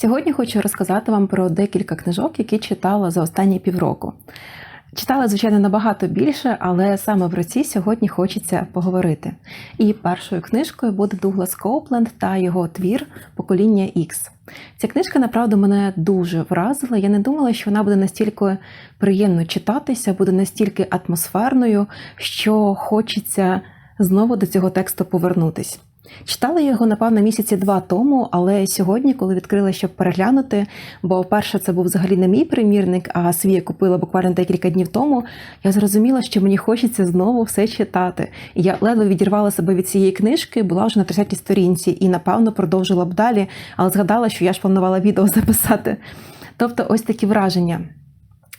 Сьогодні хочу розказати вам про декілька книжок, які читала за останні півроку. Читала, звичайно, набагато більше, але саме про ці сьогодні хочеться поговорити. І першою книжкою буде Дуглас Коупленд та його твір Покоління Ікс. Ця книжка, направду, мене дуже вразила. Я не думала, що вона буде настільки приємно читатися, буде настільки атмосферною, що хочеться знову до цього тексту повернутись. Читала його, напевно, місяці два тому, але сьогодні, коли відкрила, щоб переглянути, бо перше це був взагалі не мій примірник, а свій я купила буквально декілька днів тому, я зрозуміла, що мені хочеться знову все читати. І я ледве відірвала себе від цієї книжки, була вже на 30-й сторінці і, напевно, продовжила б далі, але згадала, що я ж планувала відео записати. Тобто, ось такі враження.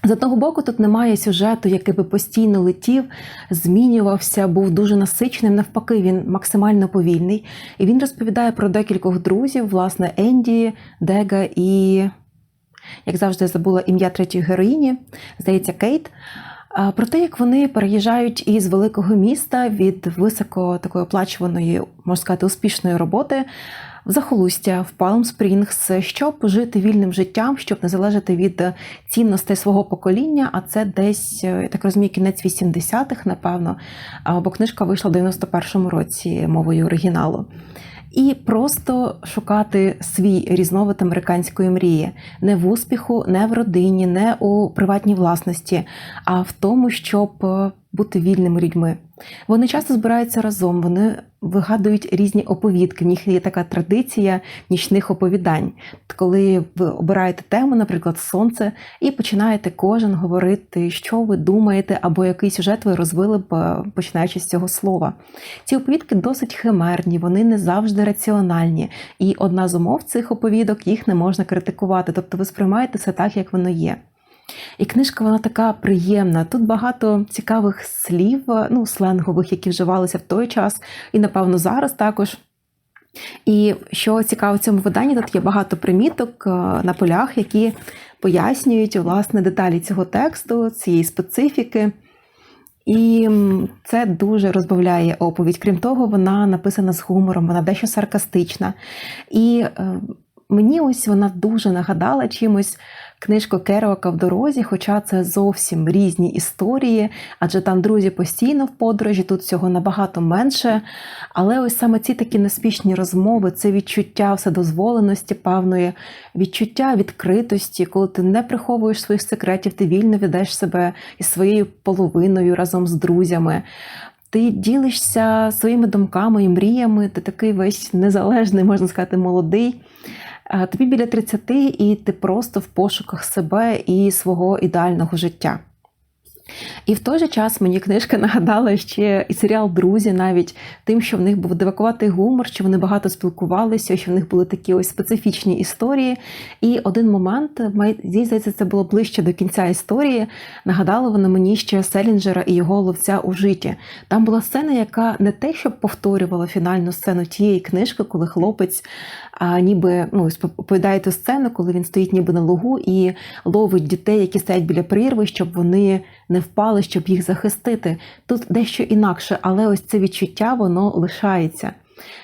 З одного боку, тут немає сюжету, який би постійно летів, змінювався, був дуже насиченим. Навпаки, він максимально повільний. І він розповідає про декількох друзів, власне, Енді, Дега і, як завжди, забула ім'я третьої героїні, здається, Кейт. Про те, як вони переїжджають із великого міста від високо такої оплачуваної, можна сказати, успішної роботи в захолустя в Палм Спрінгс, щоб жити вільним життям, щоб не залежати від цінностей свого покоління. А це десь я так розумію, кінець 80-х, напевно. Бо книжка вийшла в 91-му році мовою оригіналу. І просто шукати свій різновид американської мрії не в успіху, не в родині, не у приватній власності, а в тому, щоб бути вільними людьми. Вони часто збираються разом, вони вигадують різні оповідки. В них є така традиція нічних оповідань. Коли ви обираєте тему, наприклад, сонце, і починаєте кожен говорити, що ви думаєте, або який сюжет ви розвили б, починаючи з цього слова. Ці оповідки досить химерні, вони не завжди раціональні. І одна з умов цих оповідок їх не можна критикувати. Тобто ви сприймаєте все так, як воно є. І книжка вона така приємна. Тут багато цікавих слів, ну, сленгових, які вживалися в той час, і, напевно, зараз також. І що цікаво в цьому виданні, тут є багато приміток на полях, які пояснюють власне деталі цього тексту, цієї специфіки. І це дуже розбавляє оповідь. Крім того, вона написана з гумором, вона дещо саркастична. І мені ось вона дуже нагадала чимось книжку Кероака в дорозі, хоча це зовсім різні історії, адже там друзі постійно в подорожі, тут всього набагато менше. Але ось саме ці такі неспішні розмови, це відчуття вседозволеності певної, відчуття відкритості, коли ти не приховуєш своїх секретів, ти вільно віддаєш себе із своєю половиною разом з друзями. Ти ділишся своїми думками і мріями, ти такий весь незалежний, можна сказати, молодий. Тобі біля 30 і ти просто в пошуках себе і свого ідеального життя. І в той же час мені книжка нагадала ще і серіал Друзі, навіть тим, що в них був дивакуватий гумор, що вони багато спілкувалися, що в них були такі ось специфічні історії. І один момент, здається, це було ближче до кінця історії. Нагадало воно мені ще Селінджера і його ловця у житті. Там була сцена, яка не те, щоб повторювала фінальну сцену тієї книжки, коли хлопець а, ніби ну, оповідає ту сцену, коли він стоїть ніби на лугу і ловить дітей, які стоять біля прірви, щоб вони не впали, щоб їх захистити. Тут дещо інакше, але ось це відчуття воно лишається.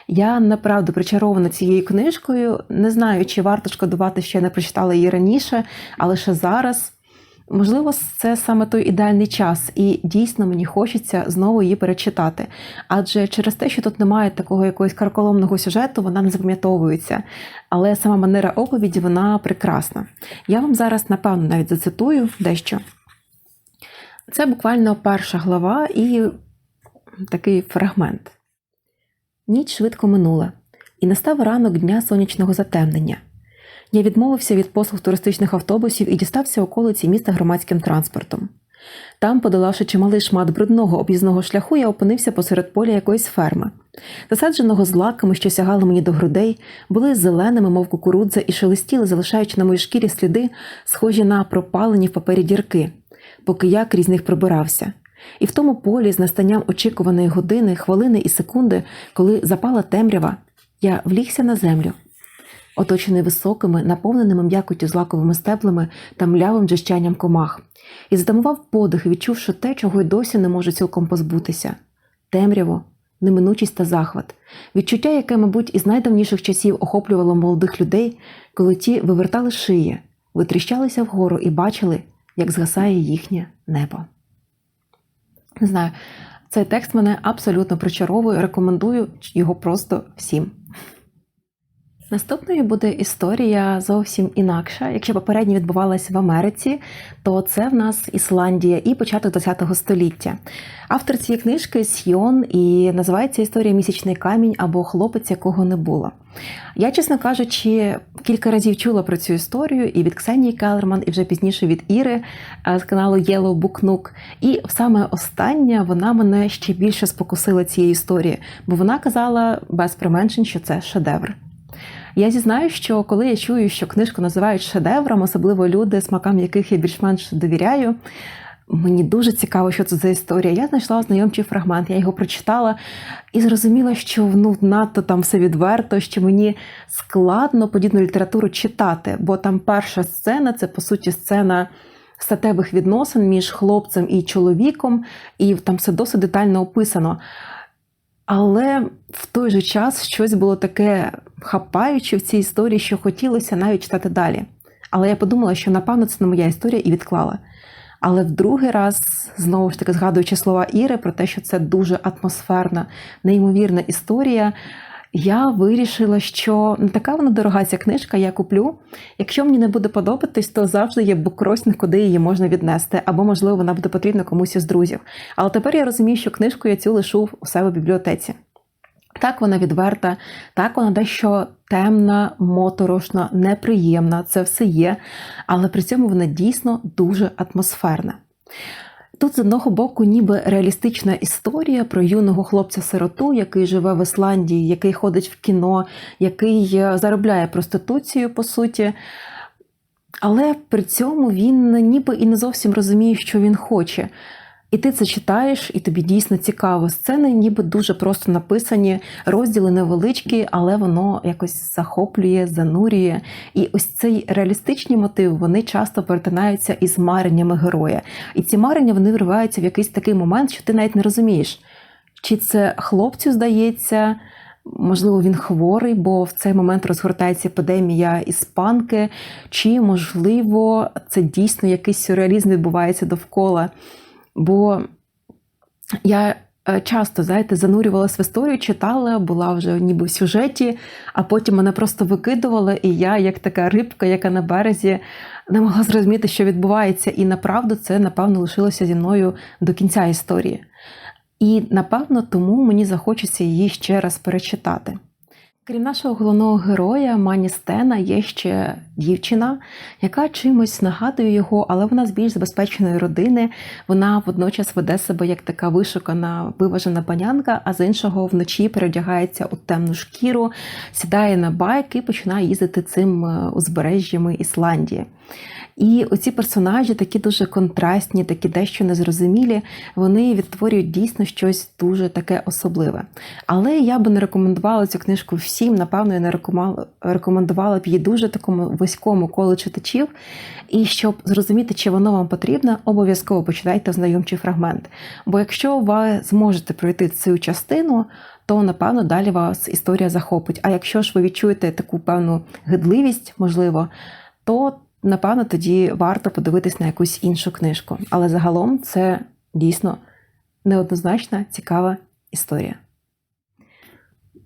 Я направду причарована цією книжкою. Не знаю, чи варто шкодувати, що я не прочитала її раніше, але ще зараз. Можливо, це саме той ідеальний час, і дійсно мені хочеться знову її перечитати. Адже через те, що тут немає такого якогось карколомного сюжету, вона не запам'ятовується. Але сама манера оповіді вона прекрасна. Я вам зараз, напевно, навіть зацитую дещо. Це буквально перша глава і такий фрагмент. Ніч швидко минула, і настав ранок дня сонячного затемнення. Я відмовився від послуг туристичних автобусів і дістався околиці міста громадським транспортом. Там, подолавши чималий шмат брудного об'їзного шляху, я опинився посеред поля якоїсь ферми. Засадженого злаками, що сягали мені до грудей, були зеленими, мов кукурудза, і шелестіли, залишаючи на моїй шкірі сліди, схожі на пропалені в папері дірки поки я крізь них пробирався. І в тому полі, з настанням очікуваної години, хвилини і секунди, коли запала темрява, я влігся на землю, оточений високими, наповненими м'якотю злаковими стеблами та млявим джищанням комах, і затамував подих, відчувши те, чого й досі не можу цілком позбутися темряву неминучість та захват, відчуття, яке, мабуть, із найдавніших часів охоплювало молодих людей, коли ті вивертали шиї, витріщалися вгору і бачили, як згасає їхнє небо. Не знаю, цей текст мене абсолютно причаровує, рекомендую його просто всім. Наступною буде історія зовсім інакша. Якщо попередня відбувалася в Америці, то це в нас Ісландія і початок ХХ століття. Автор цієї книжки Сьйон і називається Історія місячний камінь або хлопець, якого не було. Я, чесно кажучи, кілька разів чула про цю історію і від Ксенії Келерман, і вже пізніше від Іри з каналу Yellow Book Nook. І саме остання вона мене ще більше спокусила цієї історії, бо вона казала без применшень, що це шедевр. Я зізнаю, що коли я чую, що книжку називають шедевром, особливо люди, смакам яких я більш-менш довіряю. Мені дуже цікаво, що це за історія. Я знайшла ознайомчий фрагмент, я його прочитала і зрозуміла, що ну, надто там все відверто, що мені складно подібну літературу читати, бо там перша сцена це по суті сцена статевих відносин між хлопцем і чоловіком, і там все досить детально описано. Але в той же час щось було таке хапаюче в цій історії, що хотілося навіть читати далі. Але я подумала, що напевно це не моя історія і відклала. Але в другий раз, знову ж таки, згадуючи слова Іри про те, що це дуже атмосферна, неймовірна історія, я вирішила, що не така вона дорога ця книжка, я куплю. Якщо мені не буде подобатись, то завжди є букросник, куди її можна віднести, або, можливо, вона буде потрібна комусь із друзів. Але тепер я розумію, що книжку я цю лишу у себе в бібліотеці. Так, вона відверта, так вона дещо темна, моторошна, неприємна, це все є, але при цьому вона дійсно дуже атмосферна. Тут, з одного боку, ніби реалістична історія про юного хлопця-сироту, який живе в Ісландії, який ходить в кіно, який е, заробляє проституцію, по суті. Але при цьому він ніби і не зовсім розуміє, що він хоче. І ти це читаєш, і тобі дійсно цікаво. Сцени ніби дуже просто написані, розділи невеличкі, але воно якось захоплює, занурює. І ось цей реалістичні мотив вони часто перетинаються із мареннями героя. І ці марення вони вриваються в якийсь такий момент, що ти навіть не розумієш, чи це хлопцю здається. Можливо, він хворий, бо в цей момент розгортається епідемія іспанки, чи, можливо, це дійсно якийсь сюрреалізм відбувається довкола. Бо я е, часто, знаєте, занурювалася в історію, читала, була вже ніби в сюжеті, а потім мене просто викидувала, і я, як така рибка, яка на березі, не могла зрозуміти, що відбувається. І направду це, напевно, лишилося зі мною до кінця історії. І напевно тому мені захочеться її ще раз перечитати. Крім нашого головного героя Мані Стена, є ще дівчина, яка чимось нагадує його, але вона з більш забезпеченої родини. Вона водночас веде себе як така вишукана, виважена панянка, а з іншого вночі переодягається у темну шкіру, сідає на байк і починає їздити цим е, узбережжями Ісландії. І оці персонажі такі дуже контрастні, такі дещо незрозумілі, вони відтворюють дійсно щось дуже таке особливе. Але я би не рекомендувала цю книжку всім, напевно, я не рекомендувала б її дуже такому вузькому колу читачів. І щоб зрозуміти, чи воно вам потрібно, обов'язково почитайте знайомчий фрагмент. Бо якщо ви зможете пройти цю частину, то напевно далі вас історія захопить. А якщо ж ви відчуєте таку певну гидливість, можливо, то напевно, тоді варто подивитись на якусь іншу книжку. Але загалом це дійсно неоднозначна цікава історія.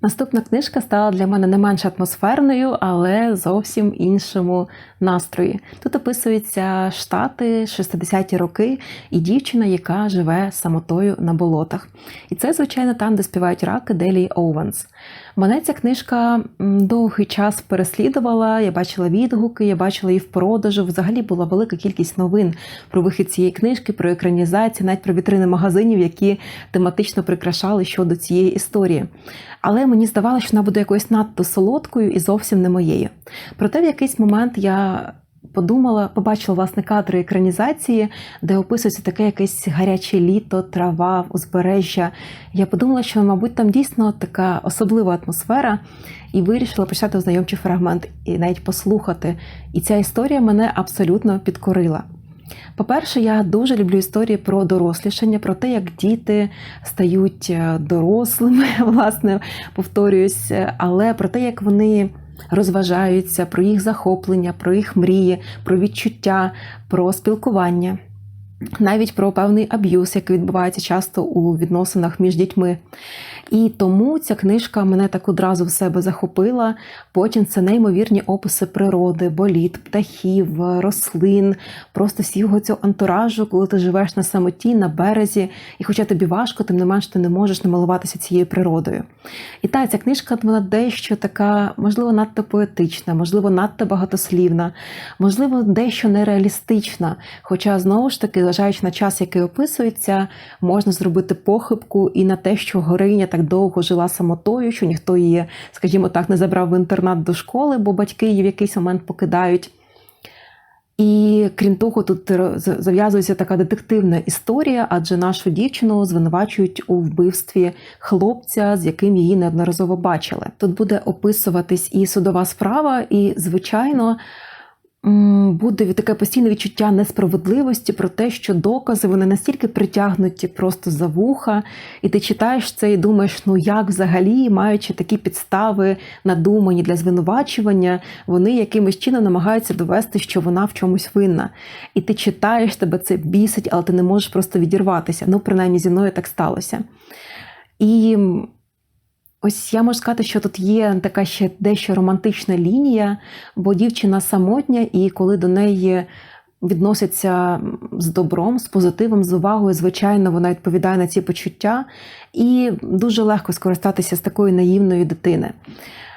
Наступна книжка стала для мене не менш атмосферною, але зовсім іншому настрої. Тут описуються штати 60-ті роки і дівчина, яка живе самотою на болотах. І це, звичайно, там, де співають раки Делі Оуенс. Мене ця книжка довгий час переслідувала. Я бачила відгуки, я бачила її в продажу. Взагалі була велика кількість новин про вихід цієї книжки, про екранізацію, навіть про вітрини магазинів, які тематично прикрашали щодо цієї історії. Але мені здавалося, що вона буде якоюсь надто солодкою і зовсім не моєю. Проте в якийсь момент я подумала, побачила власне кадри екранізації, де описується таке якесь гаряче літо, трава, узбережжя. Я подумала, що, мабуть, там дійсно така особлива атмосфера, і вирішила почати ознайомчий фрагмент і навіть послухати. І ця історія мене абсолютно підкорила. По-перше, я дуже люблю історії про дорослішання, про те, як діти стають е, дорослими, власне, повторююсь, але про те, як вони розважаються, про їх захоплення, про їх мрії, про відчуття, про спілкування, навіть про певний аб'юз, який відбувається часто у відносинах між дітьми. І тому ця книжка мене так одразу в себе захопила. Потім це неймовірні описи природи, боліт, птахів, рослин, просто всього цього антуражу, коли ти живеш на самоті, на березі, і хоча тобі важко, тим не менш ти не можеш намалуватися цією природою. І та ця книжка вона дещо така, можливо, надто поетична, можливо, надто багатослівна, можливо, дещо нереалістична. Хоча, знову ж таки, зважаючи на час, який описується, можна зробити похибку і на те, що Гориня так довго жила самотою, що ніхто її, скажімо так, не забрав в інтернат до школи, бо батьки її в якийсь момент покидають. І крім того, тут зав'язується така детективна історія, адже нашу дівчину звинувачують у вбивстві хлопця, з яким її неодноразово бачили. Тут буде описуватись і судова справа, і, звичайно, буде таке постійне відчуття несправедливості про те, що докази вони настільки притягнуті просто за вуха, і ти читаєш це і думаєш, ну як взагалі, маючи такі підстави, надумані для звинувачування, вони якимось чином намагаються довести, що вона в чомусь винна. І ти читаєш, тебе це бісить, але ти не можеш просто відірватися. Ну, принаймні зі мною так сталося. І Ось я можу сказати, що тут є така ще дещо романтична лінія, бо дівчина самотня, і коли до неї відносяться з добром, з позитивом, з увагою, звичайно, вона відповідає на ці почуття, і дуже легко скористатися з такої наївної дитини.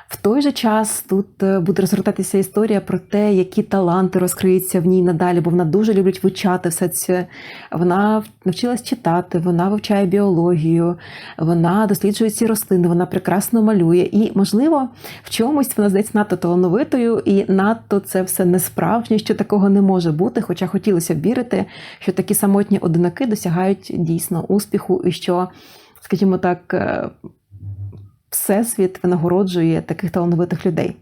В той же час тут е, буде розгортатися історія про те, які таланти розкриються в ній надалі, бо вона дуже любить вивчати все це. Вона навчилась читати, вона вивчає біологію, вона досліджує ці рослини, вона прекрасно малює. І, можливо, в чомусь вона здається надто талановитою, і надто це все не справжнє, що такого не може бути. Хоча хотілося б вірити, що такі самотні одинаки досягають дійсно успіху, і що, скажімо так. Всесвіт винагороджує таких талановитих людей.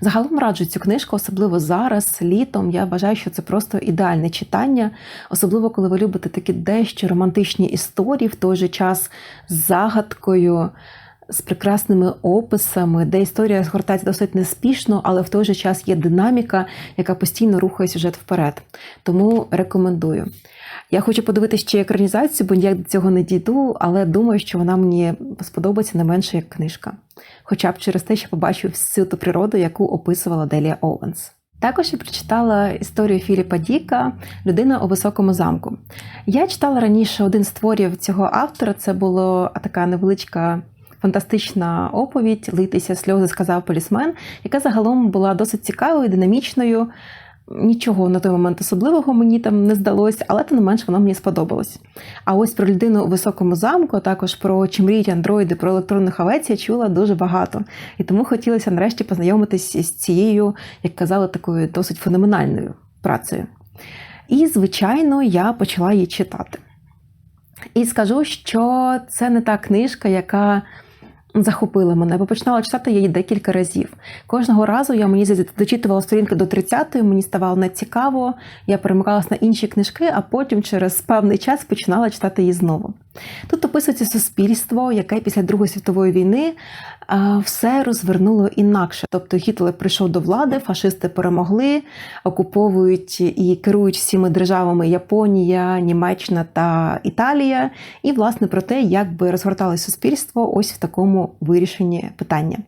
Загалом раджу цю книжку, особливо зараз, літом. Я вважаю, що це просто ідеальне читання, особливо коли ви любите такі дещо романтичні історії, в той же час з загадкою, з прекрасними описами, де історія згортається досить неспішно, але в той же час є динаміка, яка постійно рухає сюжет вперед. Тому рекомендую. Я хочу подивитися ще екранізацію, бо ніяк до цього не дійду, але думаю, що вона мені сподобається не менше як книжка. Хоча б через те, що побачу всю ту природу, яку описувала Делія Оуенс. Також я прочитала історію Філіпа Діка Людина у високому замку. Я читала раніше один з творів цього автора. Це була така невеличка фантастична оповідь Литися сльози сказав полісмен, яка загалом була досить цікавою, динамічною. Нічого на той момент особливого мені там не здалося, але тим не менш воно мені сподобалось. А ось про людину у високому замку, а також про чи мріють андроїди, про електронних овець я чула дуже багато. І тому хотілося нарешті познайомитися з цією, як казали, такою досить феноменальною працею. І, звичайно, я почала її читати. І скажу, що це не та книжка, яка захопила мене, бо починала читати її декілька разів. Кожного разу я мені дочитувала сторінки до 30-ї, мені ставало нецікаво, я перемикалася на інші книжки, а потім через певний час починала читати її знову. Тут описується суспільство, яке після Другої світової війни все розвернуло інакше. Тобто Гітлер прийшов до влади, фашисти перемогли, окуповують і керують всіми державами Японія, Німеччина та Італія. І, власне, про те, як би розгорталося суспільство ось в такому вирішенні питання.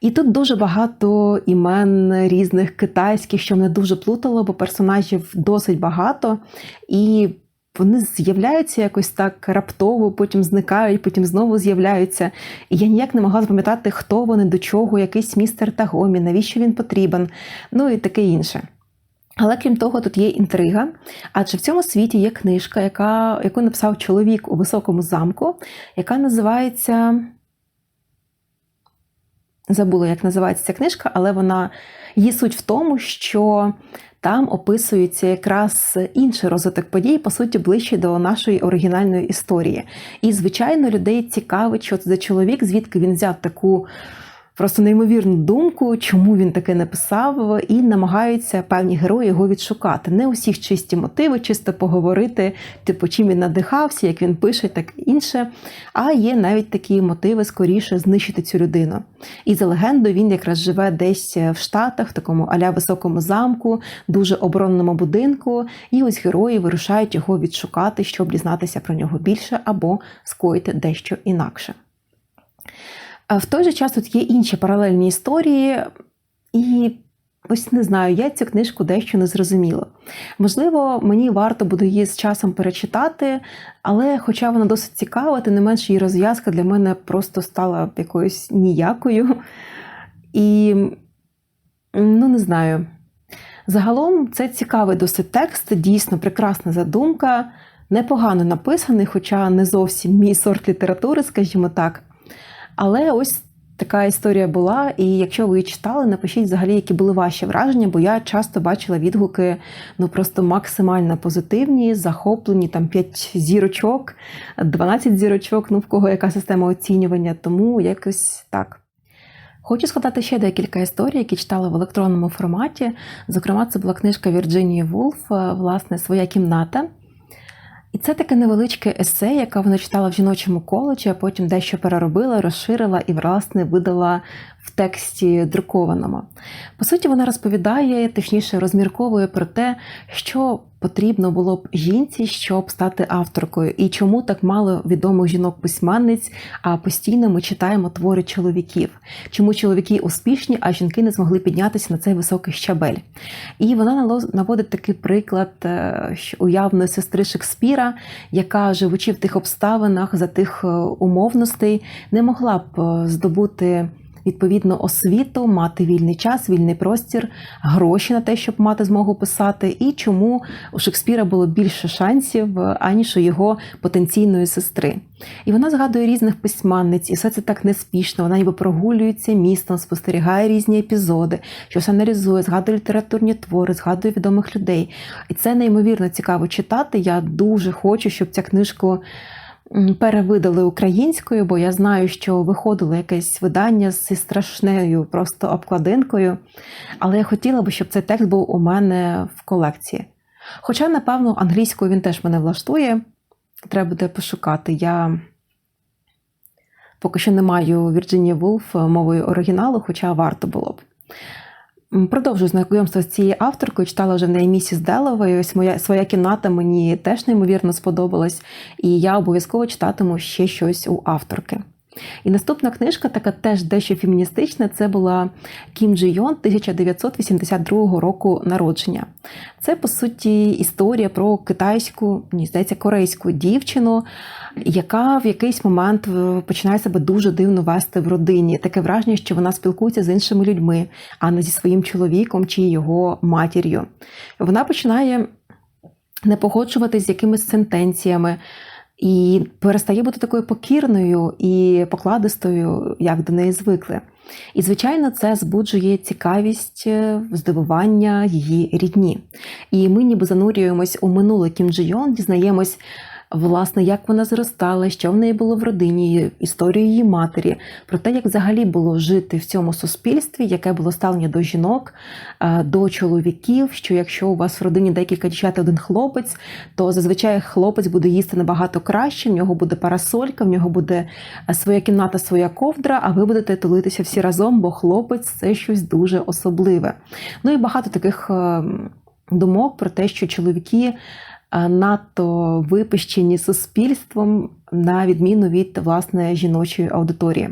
І тут дуже багато імен різних китайських, що мене дуже плутало, бо персонажів досить багато. І вони з'являються якось так раптово, потім зникають, потім знову з'являються. І я ніяк не могла запам'ятати, хто вони, до чого, якийсь містер Тагомі, навіщо він потрібен, ну і таке інше. Але крім того, тут є інтрига, адже в цьому світі є книжка, яка, яку написав чоловік у високому замку, яка називається. Забула, як називається ця книжка, але вона її суть в тому, що там описується якраз інший розвиток подій, по суті, ближче до нашої оригінальної історії. І, звичайно, людей цікавить, що це за чоловік, звідки він взяв таку просто неймовірну думку, чому він таке написав, і намагаються певні герої його відшукати. Не усіх чисті мотиви, чисто поговорити, типу, чим він надихався, як він пише, так інше. А є навіть такі мотиви скоріше знищити цю людину. І за легендою, він якраз живе десь в Штатах, в такому аля високому замку, дуже оборонному будинку. І ось герої вирушають його відшукати, щоб дізнатися про нього більше або скоїти дещо інакше. В той же час тут є інші паралельні історії, і ось не знаю, я цю книжку дещо не зрозуміла. Можливо, мені варто буде її з часом перечитати, але, хоча вона досить цікава, тим не менш її розв'язка для мене просто стала якоюсь ніякою. І, ну, не знаю. Загалом це цікавий досить текст, дійсно прекрасна задумка, непогано написаний, хоча не зовсім мій сорт літератури, скажімо так. Але ось така історія була. І якщо ви її читали, напишіть взагалі, які були ваші враження, бо я часто бачила відгуки ну просто максимально позитивні, захоплені, там 5 зірочок, 12 зірочок, ну в кого яка система оцінювання, тому якось так. Хочу згадати ще декілька історій, які читала в електронному форматі. Зокрема, це була книжка Вірджинії Вулф, власне, Своя кімната. І це таке невеличке есе, яке вона читала в жіночому коледжі, а потім дещо переробила, розширила і, власне, видала в тексті друкованому. По суті, вона розповідає, точніше, розмірковує про те, що потрібно було б жінці, щоб стати авторкою, і чому так мало відомих жінок-письменниць, а постійно ми читаємо твори чоловіків. Чому чоловіки успішні, а жінки не змогли піднятися на цей високий щабель. І вона наводить такий приклад е, уявної сестри Шекспіра, яка, живучи в тих обставинах, за тих е, умовностей, не могла б е, здобути відповідно освіту, мати вільний час, вільний простір, гроші на те, щоб мати змогу писати, і чому у Шекспіра було більше шансів, аніж у його потенційної сестри. І вона згадує різних письменниць, і все це так неспішно. Вона ніби прогулюється містом, спостерігає різні епізоди, щось аналізує, згадує літературні твори, згадує відомих людей. І це неймовірно цікаво читати. Я дуже хочу, щоб ця книжка перевидали українською, бо я знаю, що виходило якесь видання зі страшною просто обкладинкою. Але я хотіла би, щоб цей текст був у мене в колекції. Хоча, напевно, англійською він теж мене влаштує. Треба буде пошукати. Я поки що не маю Вірджинія Вулф мовою оригіналу, хоча варто було б. Продовжую знайомство з цією авторкою, читала вже в неї місіс Делової. Ось моя своя кімната мені теж неймовірно сподобалась, і я обов'язково читатиму ще щось у авторки. І наступна книжка, така теж дещо феміністична, це була Кім Джи Йон 1982 року народження. Це, по суті, історія про китайську, ні, здається, корейську дівчину, яка в якийсь момент е, починає себе дуже дивно вести в родині. Таке враження, що вона спілкується з іншими людьми, а не зі своїм чоловіком чи його матір'ю. Вона починає не погоджуватись з якимись сентенціями. І перестає бути такою покірною і покладистою, як до неї звикли. І, звичайно, це збуджує цікавість, е, здивування її рідні. І ми ніби занурюємось у минуле Кім Джі Йон, дізнаємось власне, як вона зростала, що в неї було в родині, історію її матері, про те, як взагалі було жити в цьому суспільстві, яке було ставлення до жінок, е, до чоловіків. Що якщо у вас в родині декілька дівчат, один хлопець, то зазвичай хлопець буде їсти набагато краще, в нього буде парасолька, в нього буде е, своя кімната, своя ковдра, а ви будете тулитися всі разом, бо хлопець це щось дуже особливе. Ну і багато таких ем, думок про те, що чоловіки надто випищені суспільством, на відміну від власне жіночої аудиторії.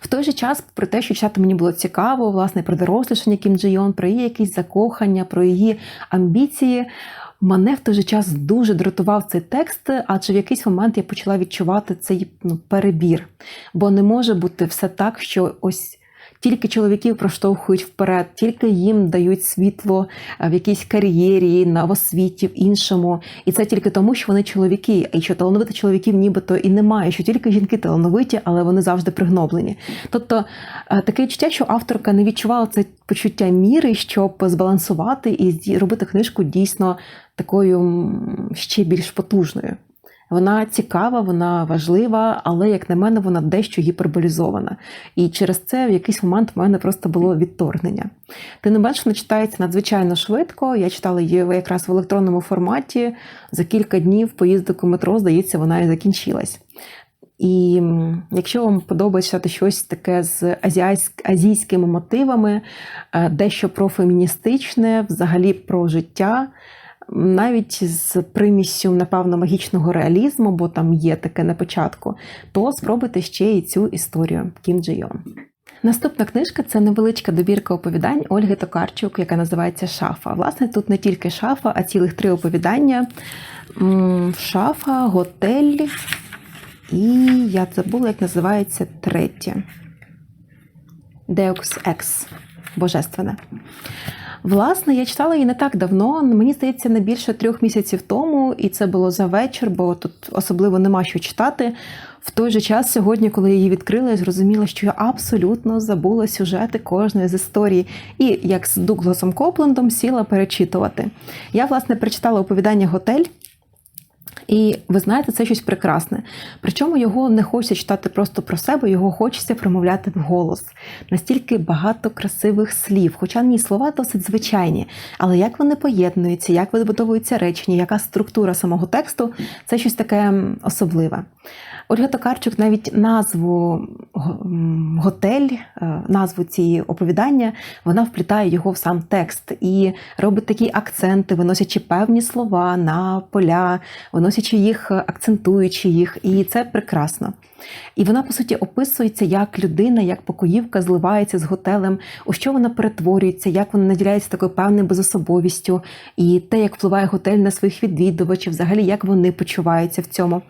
В той же час, про те, що читати мені було цікаво, власне, про дорослішання Кім Джи Йон, про її якісь закохання, про її амбіції. Мене в той же час дуже дратував цей текст, адже в якийсь момент я почала відчувати цей ну, перебір. Бо не може бути все так, що ось тільки чоловіків проштовхують вперед, тільки їм дають світло е, в якійсь кар'єрі, на освіті, в іншому. І це тільки тому, що вони чоловіки, і що талановитих чоловіків нібито і немає, що тільки жінки талановиті, але вони завжди пригноблені. Тобто е, таке відчуття, що авторка не відчувала це почуття міри, щоб збалансувати і робити книжку дійсно такою ще більш потужною. Вона цікава, вона важлива, але, як на мене, вона дещо гіперболізована. І через це в якийсь момент в мене просто було відторгнення. Тим не менш, вона читається надзвичайно швидко. Я читала її якраз в електронному форматі. За кілька днів поїздок у метро, здається, вона і закінчилась. І якщо вам подобається щось таке з азійськими мотивами, е, дещо про феміністичне, взагалі про життя, навіть з приміссю, напевно, магічного реалізму, бо там є таке на початку, то спробуйте ще і цю історію Кім Джи Йон. Наступна книжка це невеличка добірка оповідань Ольги Токарчук, яка називається Шафа. Власне, тут не тільки шафа, а цілих три оповідання: шафа, готель. І я забула, як називається третє. Deus Ex. Божественне. Власне, я читала її не так давно, мені здається, не більше трьох місяців тому, і це було за вечір, бо тут особливо нема що читати. В той же час, сьогодні, коли я її відкрила, я зрозуміла, що я абсолютно забула сюжети кожної з історій. І як з Дугласом Коплендом сіла перечитувати. Я, власне, прочитала оповідання Готель. І ви знаєте, це щось прекрасне. Причому його не хочеться читати просто про себе, його хочеться промовляти вголос. Настільки багато красивих слів, хоча ні слова досить звичайні, але як вони поєднуються, як вибудовуються речення, яка структура самого тексту це щось таке особливе. Ольга Токарчук навіть назву готель, е, назву цієї оповідання, вона вплітає його в сам текст і робить такі акценти, виносячи певні слова на поля, виносячи їх, акцентуючи їх, і це прекрасно. І вона, по суті, описується, як людина, як покоївка зливається з готелем, у що вона перетворюється, як вона наділяється такою певною безособовістю, і те, як впливає готель на своїх відвідувачів, взагалі як вони почуваються в цьому.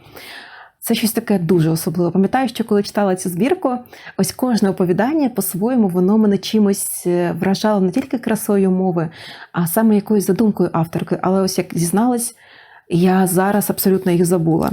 Це щось таке дуже особливе. Пам'ятаю, що коли читала цю збірку, ось кожне оповідання по-своєму воно мене чимось е, вражало не тільки красою мови, а саме якоюсь задумкою авторки. Але ось як зізналась, я зараз абсолютно їх забула.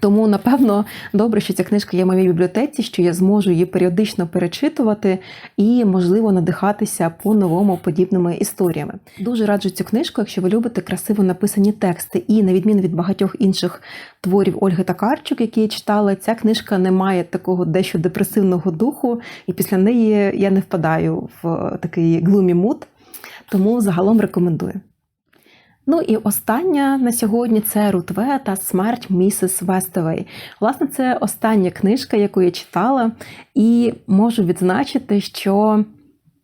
Тому, напевно, добре, що ця книжка є в моїй бібліотеці, що я зможу її періодично перечитувати і, можливо, надихатися по-новому подібними історіями. Дуже раджу цю книжку, якщо ви любите красиво написані тексти. І, на відміну від багатьох інших творів Ольги Такарчук, які я читала, ця книжка не має такого дещо депресивного духу, і після неї я не впадаю в такий глумі мут. Тому загалом рекомендую. Ну і остання на сьогодні це Рутве та смерть місіс Вестовей. Власне, це остання книжка, яку я читала, і можу відзначити, що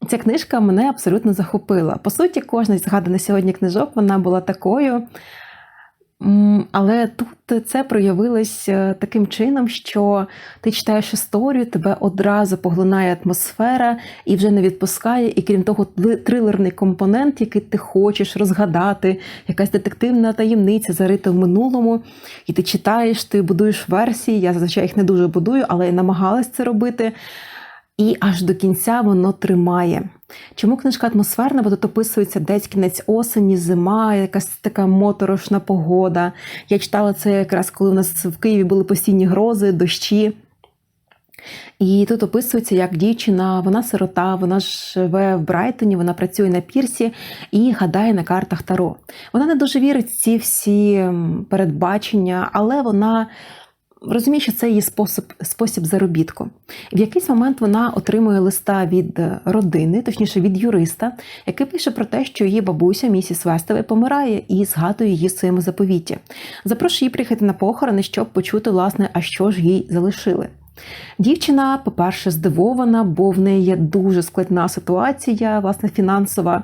ця книжка мене абсолютно захопила. По суті, кожна згадана сьогодні книжок вона була такою. Але тут це проявилось е, таким чином, що ти читаєш історію, тебе одразу поглинає атмосфера і вже не відпускає. І крім того, трилерний компонент, який ти хочеш розгадати, якась детективна таємниця зарита в минулому. І ти читаєш, ти будуєш версії. Я зазвичай їх не дуже будую, але я намагалась це робити. І аж до кінця воно тримає. Чому книжка атмосферна? Бо тут описується десь кінець осені, зима, якась така моторошна погода. Я читала це якраз коли у нас в Києві були постійні грози, дощі. І тут описується, як дівчина, вона сирота, вона живе в Брайтоні, вона працює на пірсі і гадає на картах Таро. Вона не дуже вірить в ці всі передбачення, але вона розуміє, що це її спосіб спосіб заробітку. В якийсь момент вона отримує листа від родини, точніше від юриста, який пише про те, що її бабуся, місіс Вестеве, помирає і згадує її в своєму заповіті. Запрошує її приїхати на похорони, щоб почути, власне, а що ж їй залишили. Дівчина, по-перше, здивована, бо в неї є дуже складна ситуація, власне, фінансова.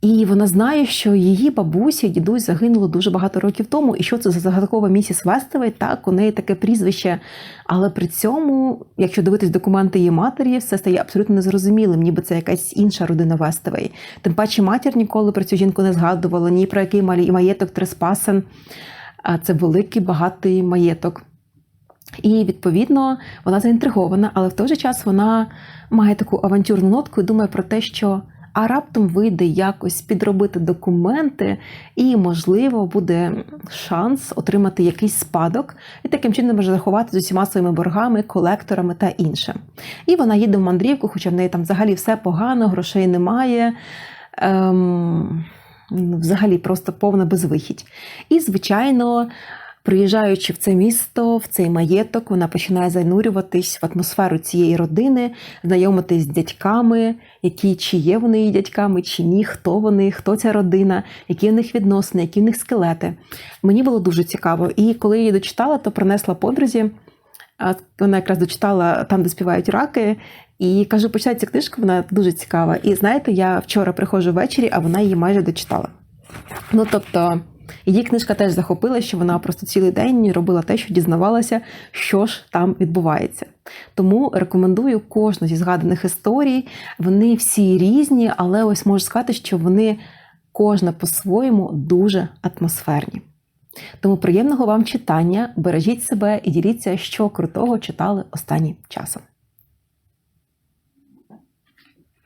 І вона знає, що її бабуся дідусь загинули дуже багато років тому, і що це за загадкова місіс Вестевей, так у неї таке прізвище. Але при цьому, якщо дивитись документи її матері, все стає абсолютно незрозумілим, ніби це якась інша родина Вестевей. Тим паче матір ніколи про цю жінку не згадувала, ні про який маєток Треспасен. Це великий багатий маєток. І відповідно вона заінтригована, але в той же час вона має таку авантюрну нотку і думає про те, що а раптом вийде якось підробити документи, і, можливо, буде шанс отримати якийсь спадок, і таким чином може заховати з усіма своїми боргами, колекторами та інше. І вона їде в мандрівку, хоча в неї там взагалі все погано, грошей немає. Ем, Взагалі просто повна безвихідь. І, звичайно, Приїжджаючи в це місто, в цей маєток, вона починає занурюватись в атмосферу цієї родини, знайомитись з дядьками, які чи є вони її дядьками, чи ні, хто вони, хто ця родина, які в них відносини, які в них скелети. Мені було дуже цікаво. І коли я її дочитала, то принесла подрузі. Вона якраз дочитала там, де співають раки, і кажу, почитай цю книжку, вона дуже цікава. І знаєте, я вчора приходжу ввечері, а вона її майже дочитала. Ну тобто, її книжка теж захопила, що вона просто цілий день робила те, що дізнавалася, що ж там відбувається. Тому рекомендую кожну зі згаданих історій. Вони всі різні, але ось можу сказати, що вони кожна по-своєму дуже атмосферні. Тому приємного вам читання, бережіть себе і діліться, що крутого читали останнім часом.